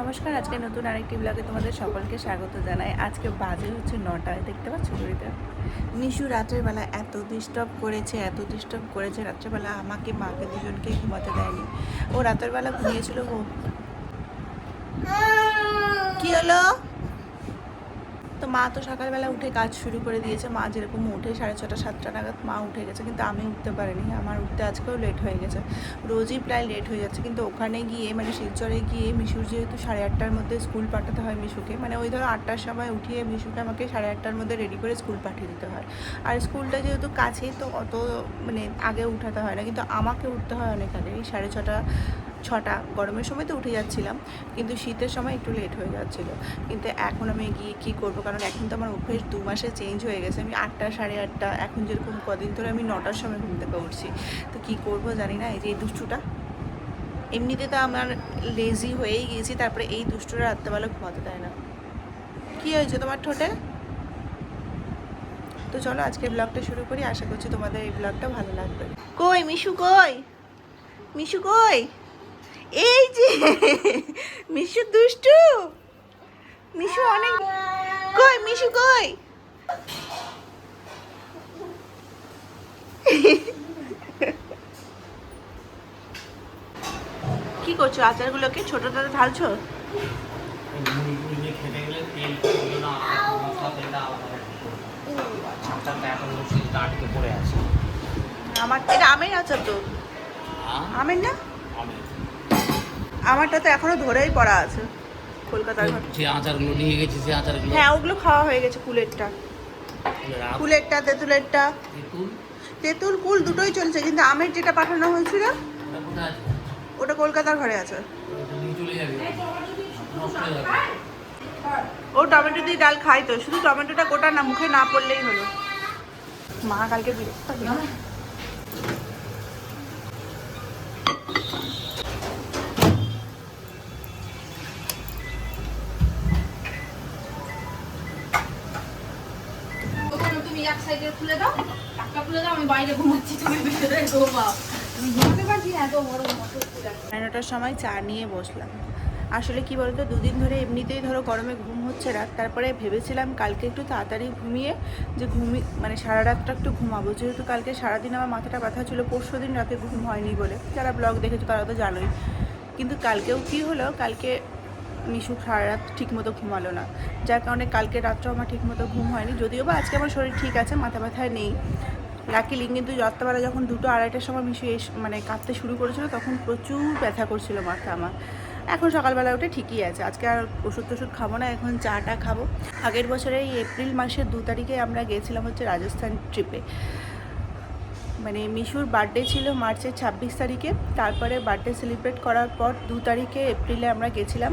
নমস্কার, আজকে নতুন আরেকটি ব্লগে তোমাদের সকলকে স্বাগত জানাই। আজকে বাজে হচ্ছে নটায়, দেখতে পাচ্ছ ঘড়িটা নিশু রাতের বেলা এত ডিস্টার্ব করেছে, এত ডিস্টার্ব করেছে রাত্রেবেলা আমাকে, মাকে দুজনকে ঘুমাতে দেয়নি। ও রাতের বেলা ঘুমিয়েছিল কি হলো? তো মা তো সকালবেলা উঠে কাজ শুরু করে দিয়েছে। মা যেরকম উঠে সাড়ে ছটা, সাতটা নাগাদ মা উঠে গেছে, কিন্তু আমি উঠতে পারিনি। আমার উঠতে আজকেও লেট হয়ে গেছে। রোজই প্রায় লেট হয়ে যাচ্ছে, কিন্তু ওখানে গিয়ে মানে শিলচরে গিয়ে মিশুর যেহেতু সাড়ে আটটার মধ্যে স্কুল পাঠাতে হয় মিশুকে মানে ওই ধরো আটটার সময় উঠিয়ে মিশুকে আমাকে সাড়ে আটটার মধ্যে রেডি করে স্কুল পাঠিয়ে দিতে হয়। আর স্কুলটা যেহেতু কাছে তো অত মানে আগে উঠাতে হয় না, কিন্তু আমাকে উঠতে হয় অনেক আগে এই সাড়ে ছটা ছটা, গরমের সময় তো উঠে যাচ্ছিলাম, কিন্তু শীতের সময় একটু লেট হয়ে যাচ্ছিল। কিন্তু এখন আমি গিয়ে কী করব? কারণ এখন তো আমার অভ্যেস দু মাসে চেঞ্জ হয়ে গেছে। আমি আটটা, সাড়ে আটটা, এখন যেরকম কদিন ধরে আমি নটার সময় ঘুম থেকে উঠছি। তো কী করব জানি না, এই যে এই দুষ্টুটা। এমনিতে তো আমার লেজি হয়েই গিয়েছি, তারপরে এই দুষ্টুটা রাত্রেবেলা ঘুমাতে দেয় না। কী হয়েছে তোমার ঠোঁটে? তো চলো আজকে ব্লগটা শুরু করি। আশা করছি তোমাদের এই ব্লগটা ভালো লাগবে। কই, মিশু কই? মিশু কই? এই যে মিশু দুষ্টু। মিশু অনেক কই মিশু কই? কি করছ? আচারগুলোকে ছোটটাতে ঢালছো? আমার এটা আমের আচার তো। আমের না? আমারটা তো এখনও ধরেই পড়া আছে। কলকাতার ঘর। যে আচারগুলো নিয়ে গেছি সে আচারগুলো হ্যাঁ ওগুলো খাওয়া হয়ে গেছে কুলেরটা। কুলেরটা তেঁতুলেরটা। তেঁতুল? কুল দুটোই চলছে কিন্তু আমের যেটা পাঠানো হয়েছিল ওটা কলকাতার ঘরে আছে। ও টমেটো দিয়ে ডাল খাই তো শুধু টমেটোটা গোটা না মুখে না পড়লেই হলো। মা কালকে বিরক্ত নটার সময় চা নিয়ে বসলাম। আসলে কি বলতো, দুদিন ধরে এমনিতেই ধরো গরমে ঘুম হচ্ছে রাত তারপরে ভেবেছিলাম কালকে একটু তাড়াতাড়ি ঘুমিয়ে যে ঘুমি মানে সারা রাতটা একটু ঘুমাবো, যেহেতু কালকে সারাদিন আমার মাথাটা ব্যথা ছিল, পরশু দিন রাতে ঘুম হয়নি বলে। যারা ব্লগ দেখেছ তারা তো জানোই। কিন্তু কালকেও কি হলো, কালকে মিশু সারা রাত ঠিকমতো ঘুমালো না। যার কারণে কালকে রাত্রেও আমার ঠিকমতো ঘুম হয়নি। যদিও বা আজকে আমার শরীর ঠিক আছে, মাথা ব্যথায় নেই। লাকিলি কিন্তু রাত্রেবেলা যখন দুটো আড়াইটার সময় মিশু এস মানে কাঁদতে শুরু করেছিল, তখন প্রচুর ব্যথা করছিল মাথা আমার। এখন সকালবেলা উঠে ঠিকই আছে। আজকে আর ওষুধ টষুধ খাব না, এখন চাটা খাব। আগের বছরে এই এপ্রিল মাসের দু তারিখে আমরা গিয়েছিলাম হচ্ছে রাজস্থান ট্রিপে মানে মিশুর বার্থডে ছিল মার্চের ছাব্বিশ তারিখে। তারপরে বার্থডে সেলিব্রেট করার পর দু তারিখে এপ্রিলে আমরা গেছিলাম।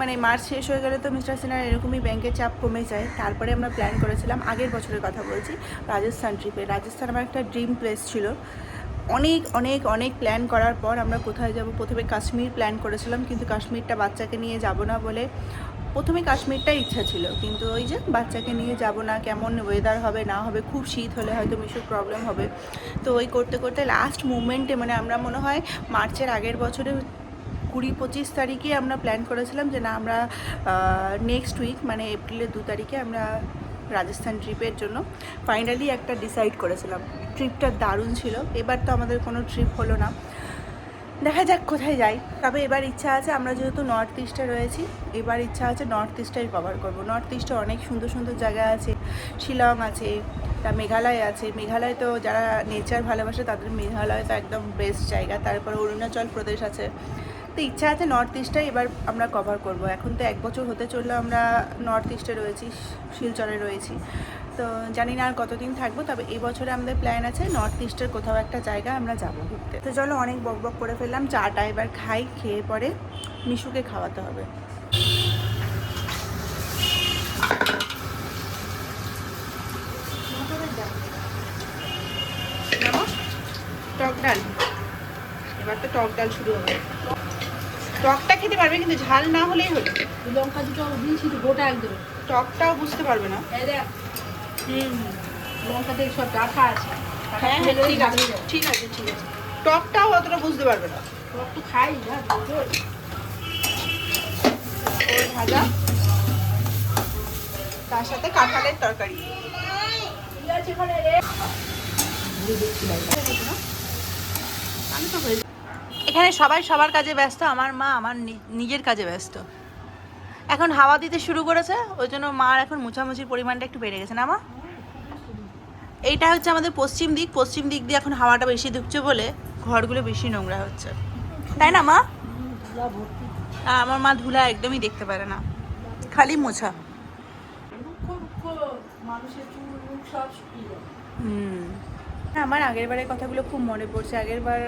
মানে মার্চ শেষ হয়ে গেলে তো মিস্টার সিনহার এরকমই ব্যাংকের চাপ কমে যায়। তারপরে আমরা প্ল্যান করেছিলাম, আগের বছরের কথা বলছি, রাজস্থান ট্রিপে রাজস্থান আমার একটা ড্রিম প্লেস ছিল। অনেক অনেক অনেক প্ল্যান করার পর আমরা কোথায় যাব? প্রথমে কাশ্মীর প্ল্যান করেছিলাম, কিন্তু কাশ্মীরটা বাচ্চাকে নিয়ে যাব না বলে প্রথমে কাশ্মীরটাই ইচ্ছা ছিল, কিন্তু ওই যে বাচ্চাকে নিয়ে যাব না, কেমন ওয়েদার হবে, না হবে, খুব শীত হলে হয়তো মিশুর প্রবলেম হবে। তো ওই করতে করতে লাস্ট মুমেন্টে মানে আমরা মনে হয় মার্চের আগের বছরে কুড়ি পঁচিশ তারিখে আমরা প্ল্যান করেছিলাম যে না আমরা নেক্সট উইক মানে এপ্রিলের দু তারিখে আমরা রাজস্থান ট্রিপের জন্য ফাইনালি একটা ডিসাইড করেছিলাম। ট্রিপটা দারুণ ছিল। এবার তো আমাদের কোনো ট্রিপ হলো না। দেখা যাক কোথায় যাই। তবে এবার ইচ্ছা আছে, আমরা যেহেতু নর্থ ইস্টে রয়েছি, এবার ইচ্ছা আছে নর্থ ইস্টটাই কভার করব। নর্থ ইস্টে অনেক সুন্দর সুন্দর জায়গা আছে, শিলং আছে, তা মেঘালয় আছে। মেঘালয় তো যারা নেচার ভালোবাসে, তাদের মেঘালয় তো একদম বেস্ট জায়গা। তারপরে অরুণাচল প্রদেশ আছে। তো ইচ্ছা আছে নর্থ ইস্টটাই এবার আমরা কভার করব। এখন তো এক বছর হতে চলল আমরা নর্থ ইস্টে রয়েছি, শিলচরে রয়েছি। তো জানি না আর কতদিন থাকব তবে এই বছরে আমাদের প্ল্যান আছে নর্থ ইস্টের কোথাও একটা জায়গা আমরা যাব ঘুরতে। তো চলো অনেক বক বক করে ফেললাম চাটা এবার খাই খেয়ে পরে মিশুকে খাওয়াতে হবে। টক ডাল। এবার তো টক ডাল শুরু হবে। টকটা খেতে পারবে কিন্তু ঝাল না হলেই হলো। লঙ্কা দুটো দিয়েছি গোটা একদম। টকটাও বুঝতে পারবে না। লঙ্কাতে সব ডাটা আছে। হ্যাঁ হ্যাঁ ঠিক আছে ঠিক আছে ঠিক আছে। টকটাও অতটা বুঝতে পারবে না। একটু খাই না ভাজা। তার সাথে কাঁঠালের তরকারি। এখানে সবাই সবার কাজে ব্যস্ত আমার মা আমার নিজের কাজে ব্যস্ত। এখন হাওয়া দিতে শুরু করেছে, ওই জন্য মার এখন মোছামুছির পরিমাণটা একটু বেড়ে গেছে, না মা? এইটা হচ্ছে আমাদের পশ্চিম দিক পশ্চিম দিক দিয়ে এখন হাওয়াটা বেশি ঢুকছে বলে ঘরগুলো বেশি নোংরা হচ্ছে। তাই না, মা? আমার মা ধুলা একদমই দেখতে পারে না, খালি মোছা। হুম। আমার আগের বারের কথাগুলো খুব মনে পড়ছে। আগের বার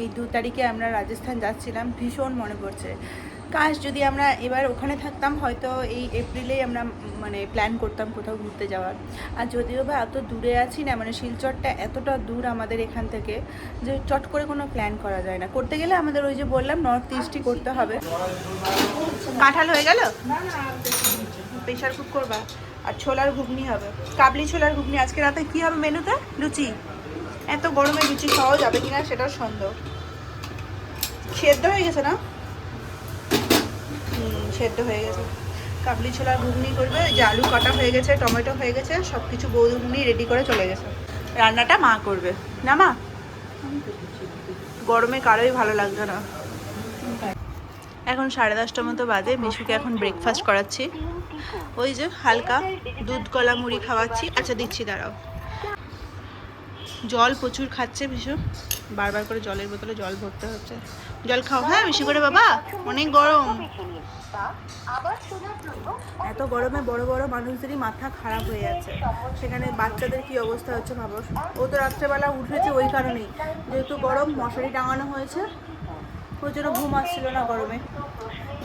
এই দু তারিখে আমরা রাজস্থান যাচ্ছিলাম, ভীষণ মনে পড়ছে। কাশ যদি আমরা এবার ওখানে থাকতাম, হয়তো এই এপ্রিলেই আমরা মানে প্ল্যান করতাম কোথাও ঘুরতে যাওয়ার। আর যদিও বা এত দূরে আছি না মানে শিলচরটা এতটা দূর আমাদের এখান থেকে যে চট করে কোনো প্ল্যান করা যায় না। করতে গেলে আমাদের ওই যে বললাম নর্থ ইস্টই করতে হবে। কাঁঠাল হয়ে গেল? প্রেশার কুক করবা। আর ছোলার ঘুগনি হবে। কাবলি ছোলার ঘুগনি। আজকে রাতে কি হবে মেনুতে? লুচি। এত গরমে লুচি খাওয়া যাবে কিনা সেটাও সন্দেহ। সেদ্ধ হয়ে গেছে না? সেদ্ধ হয়ে গেছে। কাবলি ছোলার ঘুগনি করবে যে আলু কাটা হয়ে গেছে, টমেটো হয়ে গেছে সব কিছু বৌদিগুনি রেডি করে চলে গেছে। রান্নাটা মা করবে। না মা? গরমে কারোই ভালো লাগবে না। এখন সাড়ে দশটার মতো বাজে, মিশুকে এখন ব্রেকফাস্ট করাচ্ছি। ওই যে হালকা দুধ, কলা, মুড়ি খাওয়াচ্ছি। আচ্ছা দিচ্ছি, দাঁড়াও। জল প্রচুর খাচ্ছে ভীষণ। বারবার করে জলের বোতলে জল ভরতে হচ্ছে। জল খাও হ্যাঁ বেশি করে বাবা। অনেক গরম। এত গরমে বড় বড় মানুষদেরই মাথা খারাপ হয়ে যাচ্ছে। সেখানে বাচ্চাদের কি অবস্থা হচ্ছে ভাবো? ও তো রাত্রেবেলা উঠেছে ওই কারণেই। যেহেতু গরম, মশারি টাঙানো হয়েছে। প্রচুর ঘুম আসছিল না গরমে।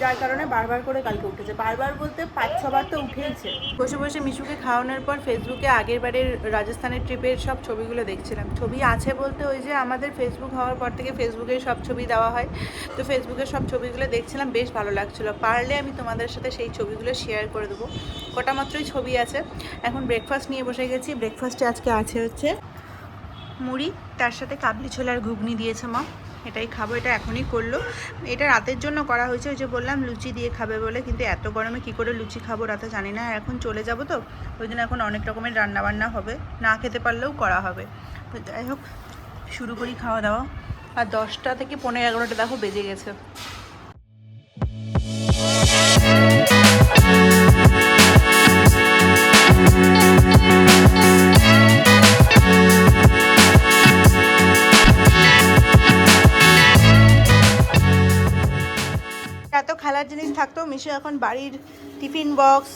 যার কারণে বারবার করে কালকে উঠেছে। বারবার বলতে পাঁচ ছবার তো উঠেইছে। বসে বসে মিশুকে খাওয়ানোর পর ফেসবুকে আগের বারের রাজস্থানের ট্রিপের সব ছবিগুলো দেখছিলাম। ছবি আছে বলতে ওই যে আমাদের ফেসবুক হওয়ার পর থেকে ফেসবুকে সব ছবি দেওয়া হয়। তো ফেসবুকের সব ছবিগুলো দেখছিলাম, বেশ ভালো লাগছিল। পারলে আমি তোমাদের সাথে সেই ছবিগুলো শেয়ার করে দেবো। কটা মাত্রই ছবি আছে। এখন ব্রেকফাস্ট নিয়ে বসে গেছি। ব্রেকফাস্টে আজকে আছে হচ্ছে মুড়ি, তার সাথে কাবলি ছোলার ঘুগনি দিয়েছে মা। এটাই খাব, এটা এখনই করল। এটা রাতের জন্য করা হয়েছে, ওই যে বললাম, লুচি দিয়ে খাবে বলে, কিন্তু এত গরমে কি করে লুচি খাব রাতে জানি না। এখন চলে যাব তো, ওই জন্য এখন অনেক রকমের রান্না বান্না হবে, না খেতে পারলেও করা হবে। তো যাই হোক, শুরু করি খাওয়া দাওয়া। আর দশটা থেকে পনেরো এগারোটা দেখো বেজে গেছে। মিশু এখন বাড়ির টিফিন বক্স,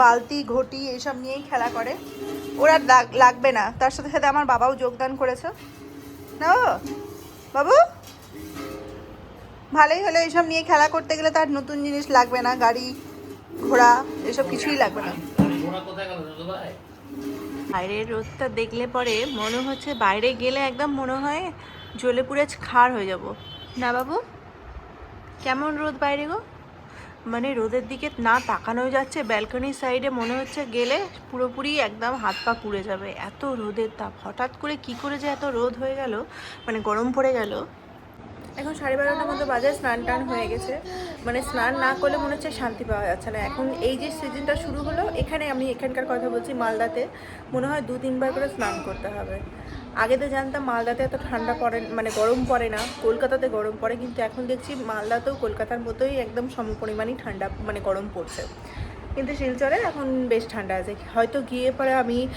বালতি, ঘটি এইসব নিয়েই খেলা করে। ওর লাগবে না। তার সাথে সাথে আমার বাবাও যোগদান করেছে। না বাবা? ভালোই হলো এইসব নিয়ে খেলা করতে গেলে তার নতুন জিনিস লাগবে না। গাড়ি, ঘোড়া, এসব কিছুই লাগবে না। বাইরের রোদটা দেখলে পরে মনে হচ্ছে বাইরে গেলে একদম মনে হয় জ্বলে পুড়ে খার হয়ে যাব। না বাবু? কেমন রোদ বাইরে গো? মানে রোদের দিকে না তাকানো যাচ্ছে ব্যালকনির সাইডে মনে হচ্ছে গেলে পুরোপুরি একদম হাত পা পুড়ে যাবে। এত রোদের তাপ, হঠাৎ করে কি করে যে এত রোদ হয়ে গেল মানে গরম পড়ে গেল। এখন সাড়ে বারোটার মতো বাজে, স্নান টান হয়ে গেছে। মানে স্নান না করলে মনে হচ্ছে শান্তি পাওয়া যাচ্ছে না। এখন এই যে সিজনটা শুরু হলো, এখানে আমি এখানকার কথা বলছি মালদাতে। মনে হয় দু তিনবার করে স্নান করতে হবে। আগে তো জানতাম মালদাতে এত ঠান্ডা পড়ে মানে গরম পড়ে না, কলকাতাতে গরম পড়ে, কিন্তু এখন দেখছি মালদাতেও কলকাতার মতোই একদম সম সমপরিমাণই ঠান্ডা মানে গরম পড়ছে। কিন্তু শিলচরে এখন বেশ ঠান্ডা আছে। হয়তো গিয়ে পরে আমি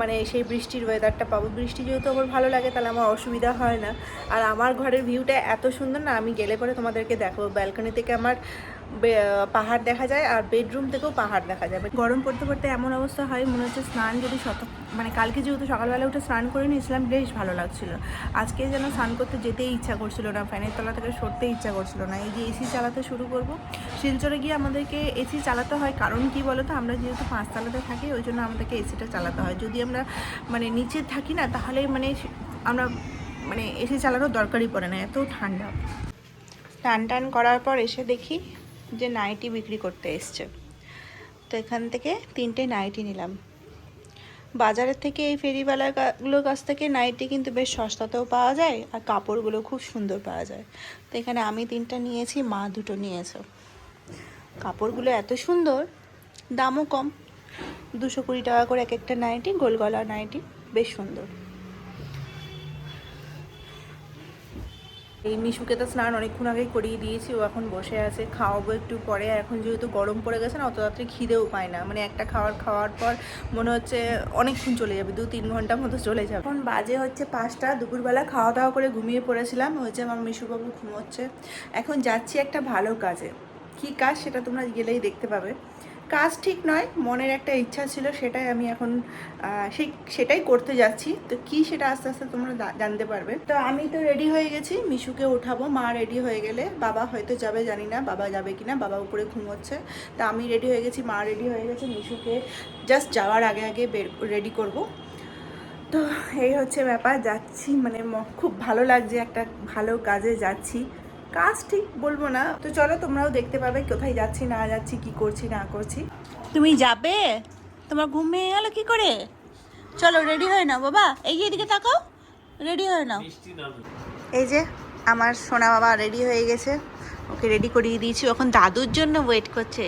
মানে সেই বৃষ্টির ওয়েদারটা পাবো। বৃষ্টি যেহেতু আমার ভালো লাগে, তাহলে আমার অসুবিধা হয় না। আর আমার ঘরের ভিউটা এত সুন্দর না, আমি গেলে পরে তোমাদেরকে দেখো ব্যালকনি থেকে আমার পাহাড় দেখা যায় আর বেডরুম থেকেও পাহাড় দেখা যাবে গরম পড়তে পড়তে এমন অবস্থা হয়, মনে হচ্ছে স্নান যদি শত মানে কালকে যেহেতু সকালবেলা উঠে স্নান করে নিয়েছিলাম বেশ ভালো লাগছিল। আজকে যেন স্নান করতে যেতেই ইচ্ছা করছিল না, ফ্যানের তলা থেকে সরতে ইচ্ছা করছিল না। এই যে এসি চালাতে শুরু করব, শিলচরে গিয়ে আমাদেরকে এসি চালাতে হয়, কারণ কি বলো তো আমরা যেহেতু পাঁচতলাতে থাকি, ওই জন্য আমাদেরকে এসিটা চালাতে হয়। যদি আমরা মানে নিচে থাকি না, তাহলে মানে আমরা মানে এসি চালানোর দরকারই পড়ে না, এত ঠান্ডা। টান টান করার পর এসে দেখি যে নাইটি বিক্রি করতে এসছে। তো এখান থেকে তিনটে নাইটি নিলাম। বাজারের থেকে এই ফেরিওয়ালাগুলোর কাছ থেকে নাইটি কিন্তু বেশ সস্তাতেও পাওয়া যায় আর কাপড়গুলো খুব সুন্দর পাওয়া যায়। তো এখানে আমি তিনটা নিয়েছি, মা দুটো নিয়েছে। কাপড়গুলো এত সুন্দর, দামও কম। দুশো কুড়ি টাকা করে এক একটা নাইটি, গোলগলা নাইটি, বেশ সুন্দর। এই মিশুকে তো স্নান অনেকক্ষণ আগেই করিয়ে দিয়েছি, ও এখন বসে আছে, খাওয়াবো একটু পরে। এখন যেহেতু গরম পড়ে গেছে না, অত রাত্রে খিদেও পায় না। মানে একটা খাওয়ার খাওয়ার পর মনে হচ্ছে অনেকক্ষণ চলে যাবে, দু তিন ঘণ্টার মতো চলে যাবে। এখন বাজে হচ্ছে পাঁচটা, দুপুরবেলা খাওয়া দাওয়া করে ঘুমিয়ে পড়েছিলাম। হচ্ছে আমার মিশুবাবু ঘুমোচ্ছে। এখন যাচ্ছি একটা ভালো কাজে। কি কাজ সেটা তোমরা গেলেই দেখতে পাবে। কাজ ঠিক নয়, মনের একটা ইচ্ছা ছিল, সেটাই আমি এখন সেই, সেটাই করতে যাচ্ছি। তো কি সেটা আস্তে আস্তে তোমরা জানতে পারবে। তো আমি তো রেডি হয়ে গেছি, মিশুকে ওঠাবো মা রেডি হয়ে গেলে, বাবা হয়তো যাবে, জানি না, বাবা যাবে কিনা, বাবা উপরে ঘুমোচ্ছে। তা আমি রেডি হয়ে গেছি, মা রেডি হয়ে গেছে, মিশুকে জাস্ট যাওয়ার আগে আগে বের রেডি করব। তো এই হচ্ছে ব্যাপার, যাচ্ছি মানে খুব ভালো লাগছে, একটা ভালো কাজে যাচ্ছি। কাজ ঠিক বলব না। তো চলো তোমরাও দেখতে পাবে কোথায় যাচ্ছি না যাচ্ছি কি করছি না করছি। তুমি যাবে? তোমার ঘুম ভেঙে গেল কি করে? চলো রেডি হয়ে নাও বাবা। এই যে এদিকে তাকাও। রেডি হয়ে নাও। এই যে আমার সোনা বাবা রেডি হয়ে গেছে। ওকে রেডি করিয়ে দিয়েছি। এখন দাদুর জন্য ওয়েট করছে।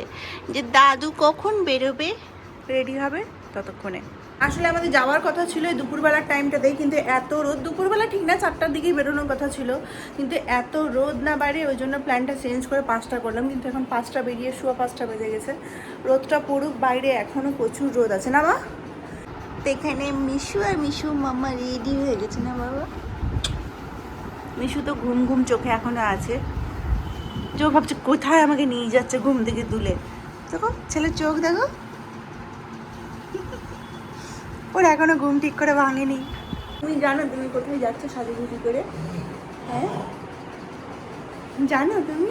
যে দাদু কখন বেরোবে? রেডি হবে? ততক্ষণে। আসলে আমাদের যাওয়ার কথা ছিল এই দুপুরবেলার টাইমটাতেই কিন্তু এত রোদ দুপুরবেলা ঠিক না চারটার দিকেই বেরোনোর কথা ছিল কিন্তু এত রোদ না বাইরে ওই জন্য প্ল্যানটা চেঞ্জ করে পাঁচটা করলাম কিন্তু এখন পাঁচটা বেরিয়ে শুয়া পাঁচটা বেজে গেছে। রোদটা পড়ুক বাইরে এখনও প্রচুর রোদ আছে না মা? তো এখানে মিশু আর মিশু মাম্মা রেডি হয়ে গেছে না বাবা? মিশু তো ঘুম ঘুম চোখে এখনও আছে। চোখ ভাবছে কোথায় আমাকে নিয়ে যাচ্ছে ঘুম থেকে তুলে? দেখো ছেলের চোখ দেখো। ওর এখনও ঘুম ঠিক করে ভাঙেনি। তুমি জানো তুমি কোথায় যাচ্ছ সাজুগুজি করে? হ্যাঁ? জানো তুমি?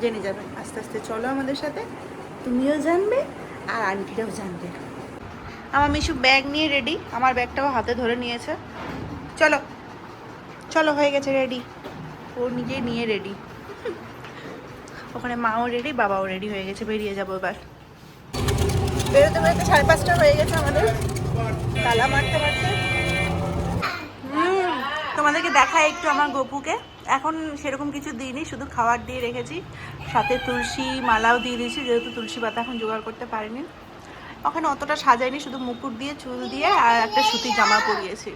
জেনে যাবে। আস্তে আস্তে চলো আমাদের সাথে। তুমিও জানবে আর আন্টিরাও জানবে। আমার মিশু ব্যাগ নিয়ে রেডি আমার ব্যাগটাও হাতে ধরে নিয়েছে। চলো। চলো হয়ে গেছে রেডি ও নিজে নিয়ে রেডি ওখানে মাও রেডি বাবাও রেডি হয়ে গেছে বেরিয়ে যাব এবার। বেরোতে বেরোতে সাড়ে পাঁচটা হয়ে গেছে আমাদের। তালা মারতে মারতে। তোমাদেরকে দেখাই একটু আমার গপুকে। এখন সেরকম কিছু দিইনি শুধু খাবার দিয়ে রেখেছি। সাথে তুলসী মালাও দিয়ে দিয়েছি যেহেতু তুলসী পাতা এখন জোগাড় করতে পারিনি। ওখানে অতটা সাজাইনি শুধু মুকুট দিয়ে চুল দিয়ে আর একটা সুতি জামা পরিয়েছি।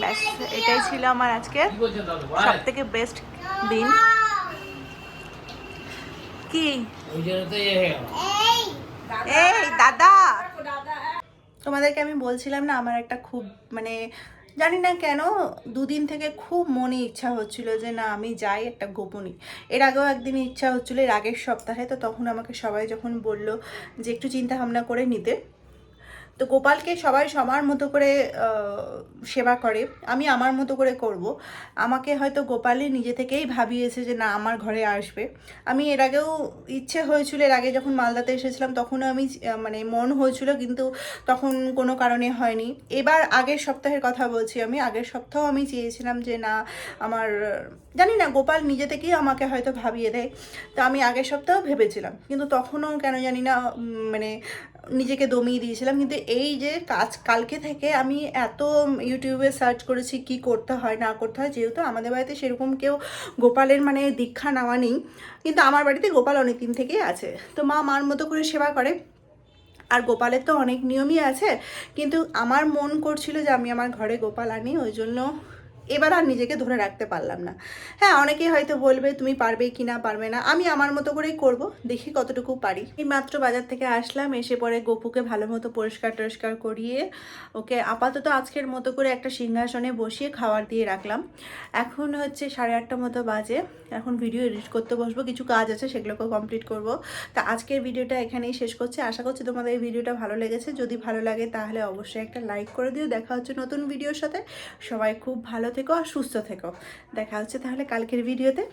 ব্যাস এটাই ছিল আমার আজকে সব থেকে বেস্ট দিন। কি? দাদা। তোমাদেরকে আমি বলছিলাম না, আমার একটা খুব মানে জানি না কেন, দুদিন থেকে খুব মনে ইচ্ছা হচ্ছিল যে, না, আমি যাই একটা গোপনী। এর আগেও একদিন ইচ্ছা হচ্ছিল, এর আগের সপ্তাহে, তো তখন আমাকে সবাই যখন বলল যে, একটু চিন্তা ভাবনা করে নিতে তো গোপালকে সবাই সবার মতো করে সেবা করে। আমি আমার মতো করে করব। আমাকে হয়তো গোপালে নিজে থেকেই ভাবিয়েছে যে না, আমার ঘরে আসবে। আমি এর আগেও ইচ্ছে হয়েছিল, এর আগে যখন মালদাতে এসেছিলাম তখনও আমি মানে মন হয়েছিল, কিন্তু তখন কোনো কারণে হয়নি। এবার আগের সপ্তাহের কথা বলছি আমি। আগের সপ্তাহ আমি চেয়েছিলাম যে না, আমার, জানি না, গোপাল নিজে থেকেই আমাকে হয়তো ভাবিয়ে দেয়। তো আমি আগের সপ্তাহ ভেবেছিলাম। কিন্তু তখনও কেন জানি না মানে নিজেকে দমিয়ে দিয়েছিলাম। কিন্তু এই যে কাজ, কালকে থেকে আমি এত ইউটিউবে সার্চ করেছি কি করতে হয়, না করতে হয়, যেহেতু আমাদের বাড়িতে সেরকম কেউ গোপালের মানে দীক্ষা নেওয়া নেই। কিন্তু আমার বাড়িতে গোপাল অনেক দিন থেকেই আছে। তো মা মার মতো করে সেবা করে। আর গোপালের তো অনেক নিয়মই আছে। কিন্তু আমার মন করছিল যে আমি আমার ঘরে গোপাল আনি, ওই জন্য এবার আর নিজেকে ধরে রাখতে পারলাম না। হ্যাঁ অনেকেই হয়তো বলবে, তুমি পারবে কি না পারবে না? আমি আমার মতো করেই করব, দেখি কতটুকু পারি। এই মাত্র বাজার থেকে আসলাম, এসে পরে গপুকে ভালো মতো পরিষ্কার টরিষ্কার করিয়ে ওকে আপাতত আজকের মতো করে একটা সিংহাসনে বসিয়ে খাবার দিয়ে রাখলাম। এখন হচ্ছে সাড়ে আটটা মতো বাজে। এখন ভিডিও এডিট করতে বসবো, কিছু কাজ আছে সেগুলোকেও কমপ্লিট করব। তা আজকের ভিডিওটা এখানেই শেষ করছি। আশা করছি তোমাদের এই ভিডিওটা ভালো লেগেছে। যদি ভালো লাগে তাহলে অবশ্যই একটা লাইক করে দিও। দেখা হচ্ছে নতুন ভিডিওর সাথে। সবাই খুব ভালো থেকো আর সুস্থ থেকো। দেখা হচ্ছে তাহলে কালকের ভিডিওতে।